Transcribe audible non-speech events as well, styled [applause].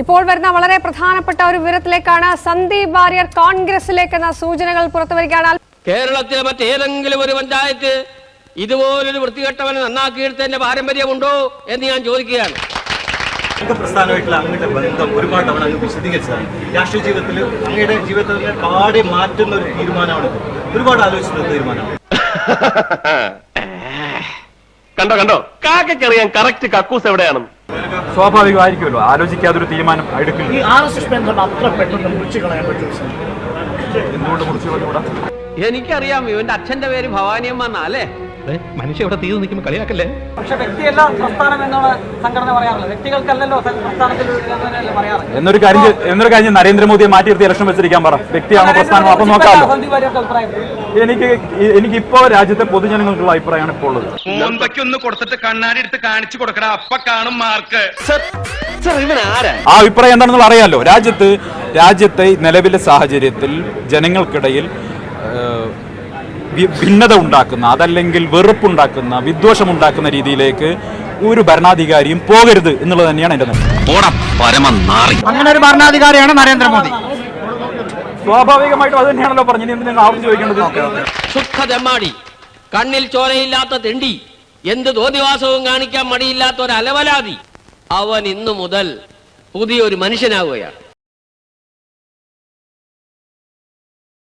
ഇപ്പോൾ വരുന്ന വളരെ പ്രധാനപ്പെട്ട ഒരു വിവരത്തിലേക്കാണ് സന്ദീപ് വാര്യർ കോൺഗ്രസിലേക്ക് എന്ന സൂചനകൾ പുറത്തുവരികയാണ്. കേരളത്തിലെ മറ്റേതെങ്കിലും ഒരു പഞ്ചായത്ത് ഇതുപോലൊരു വൃത്തികെട്ടവനെ നന്നാക്കിയെടുത്തതിന്റെ പാരമ്പര്യമുണ്ടോ എന്ന് ഞാൻ ചോദിക്കുകയാണ്. സംഘ പ്രസ്ഥാനമായിട്ടുള്ള അങ്ങയുടെ ബന്ധം ഒരുപാട് തവണ അങ്ങ് വിശദീകരിച്ചതാണ്. രാഷ്ട്രീയ ജീവിതത്തിൽ അങ്ങയുടെ പാടെ മാറ്റുന്ന ഒരു തീരുമാനമാണ് ഒരുപാട് ആലോചിച്ചിട്ടുള്ള തീരുമാനമാണ്. [laughs] കണ്ടോ കണ്ടോ? കാക്കറിയാൻ കറക്റ്റ് കക്കൂസ് എവിടെയാണെന്ന് സ്വാഭാവികമായിരിക്കുമല്ലോ. ആലോചിക്കാതെ ഒരു തീരുമാനം എടുക്കില്ല. പെട്ടെന്ന് മുറിച്ചു കളയാൻ പറ്റുമോ എനിക്കറിയാം ഇവന്റെ അച്ഛന്റെ പേര് ഭവാനിയമ്മ എന്നാ അല്ലേ? മനുഷ്യ ഇവിടെ തീർന്നു നിൽക്കുമ്പോൾ കളിയാക്കല്ലേ? പക്ഷെ വ്യക്തിയല്ല പ്രസ്ഥാനം എന്നുള്ള സംഘടന പറയാറുള്ളത് വ്യക്തികൾക്കല്ലല്ലോ പ്രസ്ഥാനത്തിൽ പറയാറ്? എന്നൊരു കാര്യം എന്നൊരു കാര്യം നരേന്ദ്രമോദിയെ മാറ്റി നിർത്തി ഇലക്ഷൻ വെച്ചിരിക്കാൻ പറ. വ്യക്തിയാണോ പ്രസ്ഥാനമോ അപ്പൊ നോക്കാമല്ലോ അഭിപ്രായം. എനിക്ക് എനിക്ക് ഇപ്പോ രാജ്യത്തെ പൊതുജനങ്ങൾക്കുള്ള അഭിപ്രായമാണ് ഇപ്പോൾ ഉള്ളത്. ഒന്ന് കൊടുത്തിട്ട് കണ്ണാടി എടുത്ത് കാണിച്ചു കൊടുക്കടാ അപ്പ കാണും മാർക്ക്. ഇവൻ ആരാ? ആ അഭിപ്രായം എന്താണെന്നുള്ള അറിയാലോ രാജ്യത്ത് രാജ്യത്തെ നിലവിലെ സാഹചര്യത്തിൽ ജനങ്ങൾക്കിടയിൽ ഭിന്നത ഉണ്ടാക്കുന്ന അതല്ലെങ്കിൽ വെറുപ്പുണ്ടാക്കുന്ന വിദ്വേഷമുണ്ടാക്കുന്ന രീതിയിലേക്ക് ഒരു ഭരണാധികാരിയും പോകരുത് എന്നുള്ളത് തന്നെയാണ് എന്റെ അങ്ങനെ ഒരു ഭരണാധികാരിയാണ് നരേന്ദ്രമോദി. സ്വാഭാവികമായിട്ടും അത് തന്നെയാണല്ലോ പറഞ്ഞു ഇനി ആവർത്തിച്ച് ചോദിക്കേണ്ടത്? കണ്ണിൽ ചോരയില്ലാത്ത തെണ്ടി എന്ത് ദോതിവാസവും കാണിക്കാൻ മടിയില്ലാത്ത ഒരു അലവലാതി. അവൻ ഇന്നു മുതൽ പുതിയൊരു മനുഷ്യനാവുകയാണ്.